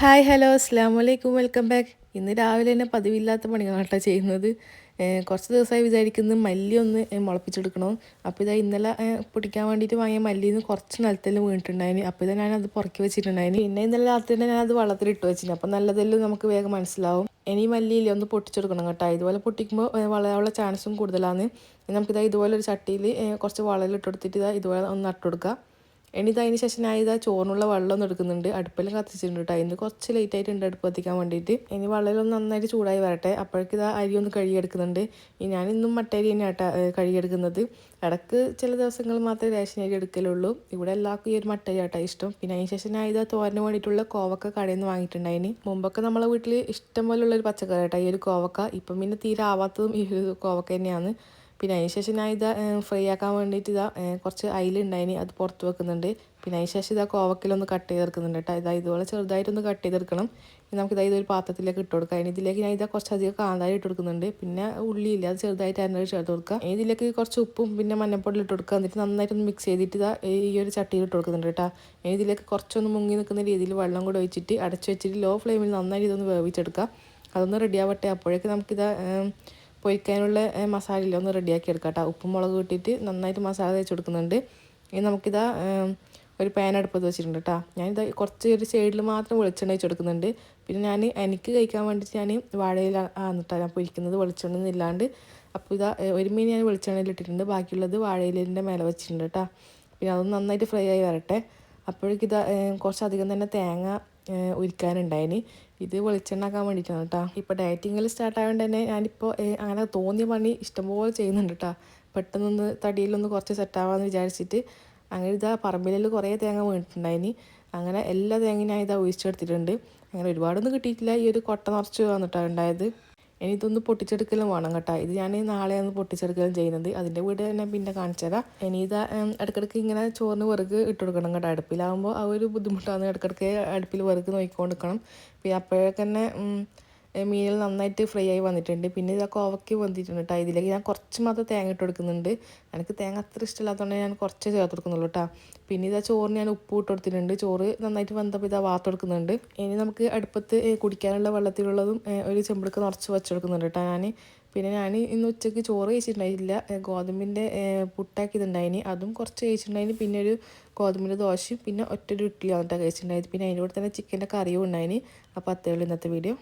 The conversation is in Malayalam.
ഹായ് ഹലോ അസ്സാം വലൈക്കും വെൽക്കം ബാക്ക്. ഇന്ന് രാവിലെ തന്നെ പതിവില്ലാത്ത പണികളാണ് കേട്ടോ ചെയ്യുന്നത്. കുറച്ച് ദിവസമായി വിചാരിക്കുന്നത് മല്ലി ഒന്ന് മുളപ്പിച്ചെടുക്കണം. അപ്പോൾ ഇതാ ഇന്നലെ പൊടിക്കാൻ വേണ്ടിയിട്ട് വാങ്ങിയ മല്ലിയിൽ നിന്ന് കുറച്ച് നിലത്തെല്ലാം വീണിട്ടുണ്ടായിന്. അപ്പോൾ ഇതാ ഞാനത് പുറക്കി വെച്ചിട്ടുണ്ടായിന്. പിന്നെ ഇന്നലെ രാത്രി തന്നെ ഞാനത് വെള്ളത്തിലിട്ട് വെച്ചിന്. അപ്പോൾ നല്ലതെല്ലാം നമുക്ക് വേഗം മനസ്സിലാവും. ഇനി മല്ലിയില്ല ഒന്ന് പൊട്ടിച്ചെടുക്കണം കേട്ടോ. ഇതുപോലെ പൊട്ടിക്കുമ്പോൾ വളരാനുള്ള ചാൻസും കൂടുതലാണ്. നമുക്കിതാ ഇതുപോലെ ഒരു ചട്ടിയിൽ കുറച്ച് വളരിലിട്ട് കൊടുത്തിട്ട് ഇതാ ഇതുപോലെ ഒന്ന് നട്ടുകൊടുക്കുക ഇനി അതിന് ശേഷം ഞാൻ ഇതാ ചോറിനുള്ള വെള്ളം എടുക്കുന്നുണ്ട്. അടുപ്പെല്ലാം കത്തിച്ചിട്ടുണ്ട് കേട്ടോ ഇന്ന് കുറച്ച് ലേറ്റ് ആയിട്ടുണ്ട് അടുപ്പ് കത്തിക്കാൻ വേണ്ടിയിട്ട്. ഇനി വെള്ളം നന്നായിട്ട് ചൂടായി വരട്ടെ. അപ്പോഴേക്ക് ഇതാ അരി ഒന്ന് കഴുകിയെടുക്കുന്നുണ്ട്. ഇനി ഞാൻ ഇന്നും മട്ടരി തന്നെയാണ് കേട്ടോ കഴുകിയെടുക്കുന്നത്. ഇടയ്ക്ക് ചില ദിവസങ്ങൾ മാത്രമേ റേഷൻ അരി എടുക്കലുള്ളൂ. ഇവിടെ എല്ലാവർക്കും ഈ ഒരു മട്ടരി ആട്ടോ ഇഷ്ടം. പിന്നെ അതിന് ശേഷം ഞാൻ ഇതാ തോരന് വേണ്ടിയിട്ടുള്ള കോവക്ക കടയിൽ നിന്ന് വാങ്ങിയിട്ടുണ്ടായിന് മുമ്പൊക്കെ നമ്മളെ വീട്ടിൽ ഇഷ്ടം പോലുള്ള ഒരു പച്ചക്കറി കേട്ടോ ഈ ഒരു കോവക്ക. ഇപ്പം പിന്നെ തീരെ ആവാത്തതും ഈ ഒരു കോവക്ക തന്നെയാണ്. പിന്നെ അതിന് ശേഷം ഞാൻ ഇത് ഫ്രൈ ആക്കാൻ വേണ്ടിയിട്ട് ഇതാ കുറച്ച് അയിലുണ്ടായിന് അത് പുറത്ത് വെക്കുന്നുണ്ട്. പിന്നെ അതിന് ശേഷം ഇതാ കോവക്കലൊന്ന് കട്ട് ചെയ്തെടുക്കുന്നുണ്ട് കേട്ടോ. ഇതാ ഇതുപോലെ ചെറുതായിട്ടൊന്ന് കട്ട് ചെയ്തെടുക്കണം. ഇനി നമുക്കിതാ ഇതൊരു പാത്രത്തിലേക്ക് ഇട്ട് കൊടുക്കാം. ഇനി ഇതിലേക്ക് ഞാൻ ഇതാ കുറച്ചധികം കാന്താരി ഇട്ട് കൊടുക്കുന്നുണ്ട്. പിന്നെ ഉള്ളിയില്ല അത് ചെറുതായിട്ട് അരിഞ്ഞത് ചേർത്ത് ഇനി ഇതിലേക്ക് കുറച്ച് ഉപ്പും പിന്നെ മഞ്ഞപ്പൊടി ഇട്ട് കൊടുക്കുക. എന്നിട്ട് നന്നായിട്ടൊന്ന് മിക്സ് ചെയ്തിട്ട് ഇതാ ഈ ഒരു ചട്ടിയിൽ ഇട്ട് കൊടുക്കുന്നുണ്ട് കേട്ടോ. ഇനി ഇതിലേക്ക് കുറച്ചൊന്ന് മുങ്ങി നിൽക്കുന്ന രീതിയിൽ വെള്ളം കൂടെ ഒഴിച്ചിട്ട് അടച്ചു വെച്ചിട്ട് ലോ ഫ്ലെയിമിൽ നന്നായിട്ട് ഇതൊന്ന് വേവിച്ചെടുക്കുക അതൊന്ന് റെഡിയാവട്ടെ അപ്പോഴേക്ക് നമുക്കിതാ പൊരിക്കാനുള്ള മസാലയില്ല ഒന്ന് റെഡിയാക്കി എടുക്കാം കേട്ടോ ഉപ്പും മുളക് കൂട്ടിയിട്ട് നന്നായിട്ട് മസാല തേച്ച് കൊടുക്കുന്നുണ്ട്. ഇനി നമുക്കിതാ ഒരു പാൻ അടുപ്പത്ത് വെച്ചിട്ടുണ്ട് കേട്ടോ ഞാനിത് കുറച്ച് ഒരു സൈഡിൽ മാത്രം വെളിച്ചെണ്ണ വെച്ച് കൊടുക്കുന്നുണ്ട്. പിന്നെ ഞാൻ എനിക്ക് കഴിക്കാൻ വേണ്ടിയിട്ട് ഞാൻ വാഴയിൽ ആന്നിട്ടാണ് ഞാൻ പൊരിക്കുന്നത്. വെളിച്ചെണ്ണ ഇല്ലാണ്ട്. അപ്പോൾ ഇതാ ഒരു മീൻ ഞാൻ വെളിച്ചെണ്ണയിൽ ഇട്ടിട്ടുണ്ട്. ബാക്കിയുള്ളത് വാഴയിലിന്റെ മേലെ വെച്ചിട്ടുണ്ട് കേട്ടോ പിന്നെ അതൊന്ന് നന്നായിട്ട് ഫ്രൈ ആയി വരട്ടെ. അപ്പോഴേക്കിതാ കുറച്ചധികം തന്നെ തേങ്ങ ഉരിക്കാനുണ്ടായിന് ഇത് വെളിച്ചെണ്ണാക്കാൻ വേണ്ടിയിട്ടാണ് കേട്ടോ ഇപ്പോൾ ഡയറ്റിങ്ങിൽ സ്റ്റാർട്ട് ആയതുകൊണ്ട് തന്നെ ഞാനിപ്പോൾ അങ്ങനെ തോന്നിയ പണി ഇഷ്ടംപോലെ ചെയ്യുന്നുണ്ട് കേട്ടോ പെട്ടെന്നൊന്ന് തടിയിലൊന്ന് കുറച്ച് സെറ്റാവാമെന്ന് വിചാരിച്ചിട്ട് അങ്ങനെ ഇതാ പറമ്പിലിൽ കുറേ തേങ്ങ വീണിട്ടുണ്ടായിന്. അങ്ങനെ എല്ലാ തേങ്ങയും ഞാൻ ഇതാ ഒഴിച്ചെടുത്തിട്ടുണ്ട്. അങ്ങനെ ഒരുപാടൊന്നും കിട്ടിയിട്ടില്ല. ഈ ഒരു കൊട്ട നിറച്ച് വന്നിട്ടാണ് ഉണ്ടായത്. ഇനി ഇതൊന്ന് പൊട്ടിച്ചെടുക്കലും വേണം കേട്ടോ. ഇത് ഞാൻ നാളെയാണ് പൊട്ടിച്ചെടുക്കലും ചെയ്യുന്നത്. അതിന്റെ വീട് തന്നെ പിന്നെ കാണിച്ചു തരാം. ഇനി ഇത് ഇടയ്ക്കിടയ്ക്ക് ഇങ്ങനെ ചോറിന് വിറക് ഇട്ട് കൊടുക്കണം കേട്ടോ. അടുപ്പിലാകുമ്പോൾ ആ ഒരു ബുദ്ധിമുട്ടാണ് ഇടയ്ക്കിടയ്ക്ക് അടുപ്പിൽ വിറക് നോക്കിക്കൊണ്ടിരിക്കണം. പിന്നെ അപ്പോഴൊക്കെ തന്നെ മീനിൽ നന്നായിട്ട് ഫ്രൈ ആയി വന്നിട്ടുണ്ട്. പിന്നെ ഇതൊക്കെ ഓവക്കി വന്നിട്ടുണ്ട് കേട്ടോ ഇതിലേക്ക് ഞാൻ കുറച്ച് മാത്രം തേങ്ങ ഇട്ട് കൊടുക്കുന്നുണ്ട്. എനിക്ക് തേങ്ങ അത്ര ഇഷ്ടമില്ലാത്തതുകൊണ്ട് ഞാൻ കുറച്ച് ചേർത്ത് കൊടുക്കുന്നുള്ളൂ കേട്ടോ പിന്നെ ഇതാ ചോറിന് ഞാൻ ഉപ്പ് ഇട്ട് കൊടുത്തിട്ടുണ്ട്. ചോറ് നന്നായിട്ട് വന്നപ്പോൾ ഇതാ വാർത്ത് കൊടുക്കുന്നുണ്ട്. ഇനി നമുക്ക് അടുപ്പത്ത് കുടിക്കാനുള്ള വെള്ളത്തിലുള്ളതും ഒരു ചെമ്പിടുക്ക് നിറച്ച് വെച്ച് കൊടുക്കുന്നുണ്ട് കേട്ടോ ഞാൻ പിന്നെ ഞാൻ ഇന്ന് ഉച്ചയ്ക്ക് ചോറ് കഴിച്ചിട്ടുണ്ടായില്ല. ഗോതമ്പിന്റെ പുട്ടാക്കിയതുണ്ടായിന്. അതും കുറച്ച് കഴിച്ചിട്ടുണ്ടായിന്. പിന്നെ ഒരു ഗോതമ്പിന്റെ ദോശയും പിന്നെ ഒറ്റ ഒരു ഇഡ്ഡലി വന്നിട്ടാണ് കഴിച്ചിട്ടുണ്ടായത്. പിന്നെ അതിന്റെ കൂടെ തന്നെ ചിക്കന്റെ കറിയും ഉണ്ടായിന്. അപ്പോൾ അത്രയുള്ളൂ ഇന്നത്തെ വീഡിയോ.